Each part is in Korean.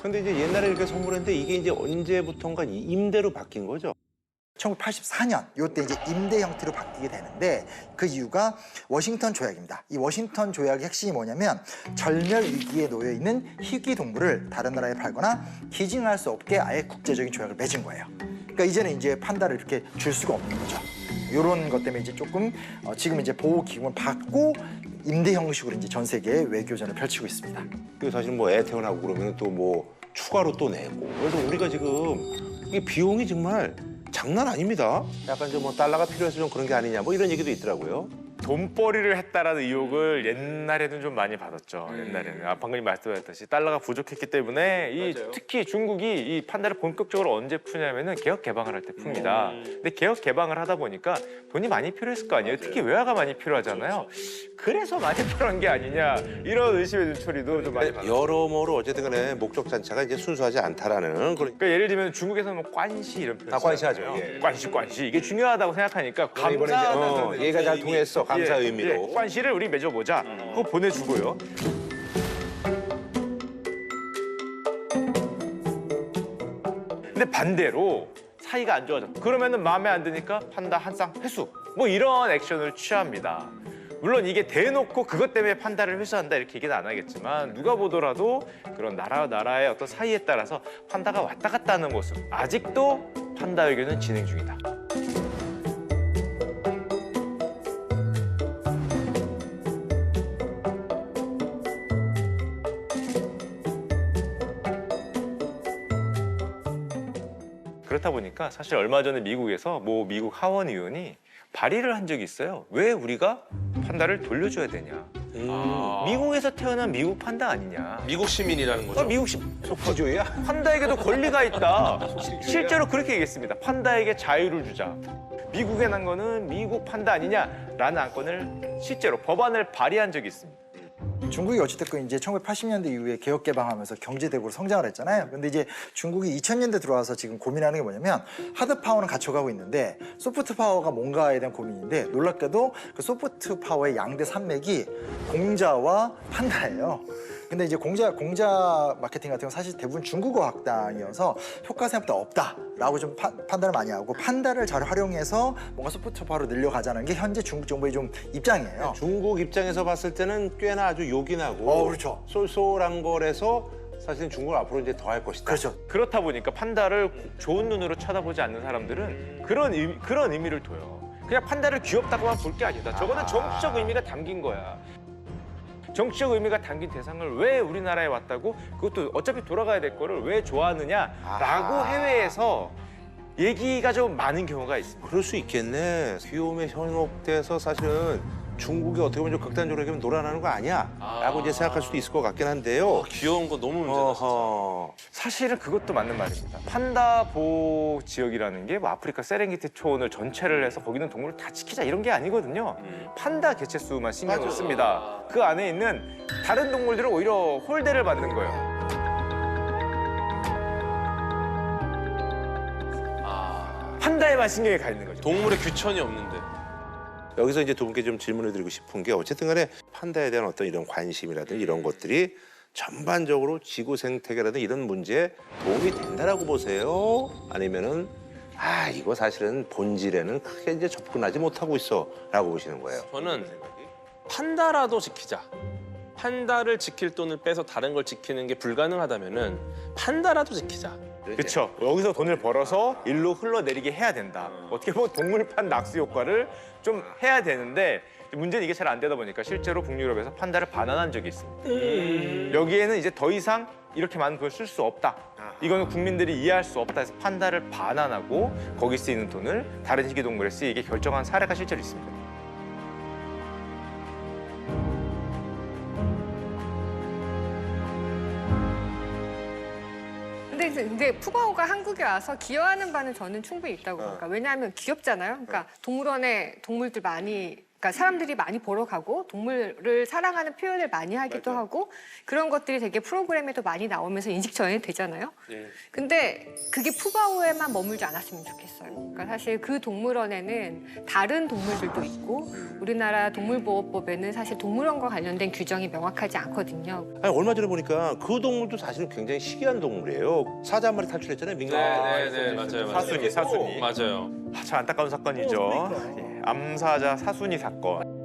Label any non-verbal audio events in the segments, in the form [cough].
근데 이제 옛날에 이렇게 선물했는데 이게 이제 언제부턴가 이 임대로 바뀐 거죠? 1984년 요때 이제 임대 형태로 바뀌게 되는데 그 이유가 워싱턴 조약입니다. 이 워싱턴 조약의 핵심이 뭐냐면 절멸 위기에 놓여 있는 희귀 동물을 다른 나라에 팔거나 기증할 수 없게 아예 국제적인 조약을 맺은 거예요. 그러니까 이제는 이제 판다를 이렇게 줄 수가 없는 거죠. 이런 것 때문에 이제 조금 어, 지금 이제 보호 기금을 받고 임대 형식으로 이제 전 세계에 외교전을 펼치고 있습니다. 그리고 사실 뭐 애 태어나고 그러면 또 뭐 추가로 또 내고 그래서 우리가 지금 이게 비용이 정말 장난 아닙니다. 약간 좀뭐 달러가 필요해서 좀 그런 게 아니냐 뭐 이런 얘기도 있더라고요. 돈벌이를 했다라는 의혹을 옛날에는 좀 많이 받았죠. 옛날에는 아, 방금 말씀하셨듯이 달러가 부족했기 때문에 이 특히 중국이 이 판다를 본격적으로 언제 푸냐면은 개혁 개방을 할 때 풉니다. 근데 개혁 개방을 하다 보니까 돈이 많이 필요했을 거 아니에요. 특히 외화가 많이 필요하잖아요. 그래서 많이 필요한 게 아니냐 이런 의심의 눈초리도 좀 많이 받았어요. 여러모로 어쨌든 간에 목적 자체가 이제 순수하지 않다라는 그런 그러니까 예를 들면 중국에서는 뭐 관시 이런 표현 아, 관시 하죠. 쓰잖아요. 예. 관시 관시 이게 중요하다고 생각하니까 이번에 이제 감사하다는 어, 얘가 잘 통했어 감사 예, 의미로 예, 관시를 우리 맺어보자. 그거 보내주고요. 근데 반대로 사이가 안 좋아져. 그러면은 마음에 안 드니까 판다 한 쌍 회수. 뭐 이런 액션을 취합니다. 물론 이게 대놓고 그것 때문에 판다를 회수한다 이렇게 얘기는 안 하겠지만 누가 보더라도 그런 나라와 나라의 어떤 사이에 따라서 판다가 왔다 갔다 하는 모습 아직도 판다 외교는 진행 중이다. 그렇다 보니까 사실 얼마 전에 미국에서 뭐 미국 하원 의원이 발의를 한 적이 있어요. 왜 우리가 판다를 돌려줘야 되냐? 미국에서 태어난 미국 판다 아니냐? 미국 시민이라는 거죠. 어, 미국 시 속기조이야? 판다에게도 권리가 있다. [laughs] 실제로 그렇게 얘기했습니다. 판다에게 자유를 주자. 미국에 난 거는 미국 판다 아니냐라는 안건을 실제로 법안을 발의한 적이 있습니다. 중국이 어찌됐건 이제 1980년대 이후에 개혁 개방하면서 경제 대국으로 성장을 했잖아요. 근데 이제 중국이 2000년대 들어와서 지금 고민하는 게 뭐냐면 하드 파워는 갖춰가고 있는데 소프트 파워가 뭔가에 대한 고민인데 놀랍게도 그 소프트 파워의 양대 산맥이 공자와 판다예요. 근데 이제 공자 공자 마케팅 같은 건 사실 대부분 중국어 학당이어서 효과 생각보다 없다라고 좀 파- 판단을 많이 하고 판다를 잘 활용해서 뭔가 소프트 파워로 늘려가자는 게 현재 중국 정부의 좀 입장이에요. 중국 입장에서 봤을 때는 꽤나 아주 나고 어, 그렇죠. 쏠쏠한 거라서 사실은 중국을 앞으로 이제 더 할 것이다. 그렇죠. 그렇다 보니까 판다를 좋은 눈으로 쳐다보지 않는 사람들은 그런 의미, 그런 의미를 둬요. 그냥 판다를 귀엽다고만 볼 게 아니다. 저거는 정치적 의미가 담긴 거야. 정치적 의미가 담긴 대상을 왜 우리나라에 왔다고 그것도 어차피 돌아가야 될 거를 왜 좋아하느냐라고 아하. 해외에서 얘기가 좀 많은 경우가 있습니다. 그럴 수 있겠네. 귀여움에 현혹돼서 사실은 중국이 어떻게 보면 좀 극단적으로 얘기하면 노란하는 거 아니야? 라고 이제 생각할 수도 있을 것 같긴 한데요. 귀여운 거 너무 문제다. 진짜. 어허. 사실은 그것도 맞는 말입니다. 판다 보호 지역이라는 게 뭐 아프리카 세렝게티 초원을 전체를 해서 거기는 동물을 다 지키자 이런 게 아니거든요. 판다 개체 수만 신경을 맞아. 씁니다. 그 안에 있는 다른 동물들은 오히려 홀대를 받는 거예요. 아, 판다에만 신경이 가 있는 거죠. 동물의 규천이 없는데. 여기서 이제 두 분께 좀 질문을 드리고 싶은 게 어쨌든 간에 판다에 대한 어떤 이런 관심이라든지 이런 것들이 전반적으로 지구 생태계라든지 이런 문제에 도움이 된다라고 보세요? 아니면은 아 이거 사실은 본질에는 크게 이제 접근하지 못하고 있어라고 보시는 거예요. 저는 판다라도 지키자. 판다를 지킬 돈을 빼서 다른 걸 지키는 게 불가능하다면은 판다라도 지키자. 그렇죠. 여기서 돈을 벌어서 일로 흘러내리게 해야 된다. 어떻게 보면 동물판 낙수 효과를 좀 해야 되는데 문제는 이게 잘 안 되다 보니까 실제로 북유럽에서 판다를 반환한 적이 있습니다. 여기에는 이제 더 이상 이렇게 많은 돈을 쓸 수 없다. 이거는 국민들이 이해할 수 없다 해서 판다를 반환하고 거기 쓰이는 돈을 다른 희귀동물에 쓰이게 결정한 사례가 실제로 있습니다. 이제 근데 푸바오가 한국에 와서 기여하는 바는 저는 충분히 있다고 봅니다. 왜냐하면 귀엽잖아요. 그러니까 동물원에 동물들 많이 그러니까 사람들이 많이 보러 가고 동물을 사랑하는 표현을 많이 하기도 하고 그런 것들이 되게 프로그램에도 많이 나오면서 인식 전이 되잖아요. 근데 그게 푸바오에만 머물지 않았으면 좋겠어요. 그러니까 사실 그 동물원에는 다른 동물들도 있고 우리나라 동물보호법에는 사실 동물원과 관련된 규정이 명확하지 않거든요. 아니 얼마 전에 보니까 그 동물도 사실은 굉장히 희귀한 동물이에요. 사자 한 마리 탈출했잖아요. 민간. 네, 네, 네, 맞아요, 맞아요. 사순이, 사순이. 맞아요. 아, 참 안타까운 사건이죠. 어. 예, 암사자 사순이 사건.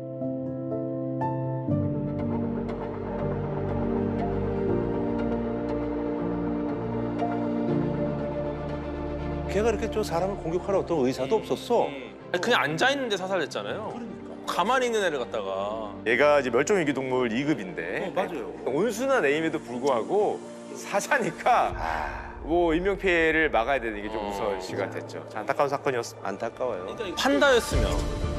걔가 이렇게 좀 사람을 공격하는 어떤 의사도 없었어. 아니, 그냥 앉아 있는데 사살됐잖아요. 가만히 있는 애를 갖다가 얘가 이제 멸종위기 동물 2급인데 어, 맞아요. 온순한 에임에도 불구하고 사자니까 뭐 인명 피해를 막아야 되는 게좀 어. 우선 시가 됐죠. 자, 안타까운 사건이었습니다. 안타까워요. 판다였으면